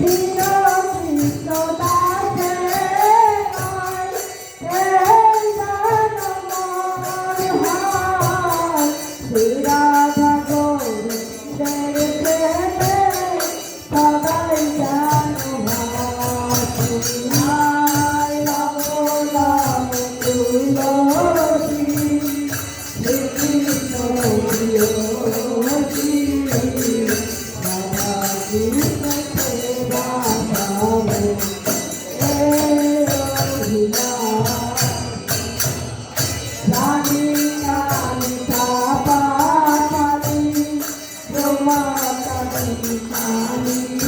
You. Mama, Mama, Mama, Mama, Mama, Mama, Mama,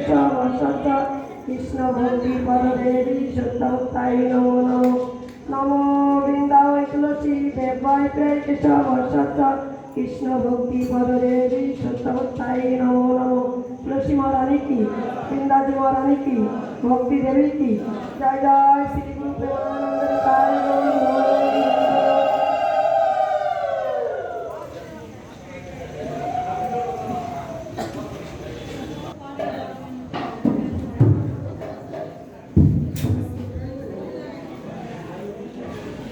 Keshab সত্য কৃষ্ণ ভক্তি পরদেবী সত্য তাই নমো নমো নমো বৃন্দাবন তুলসী দেবায় প্রেম কেশব সত্য কৃষ্ণ ভক্তি পরদেবী সত্য তাই নমো নমো তুলসী মহারানী কি বৃন্দাজি মহারানী কি ভক্তি দেবী কি জয় জয় শ্রী গুরু প্রেমানন্দ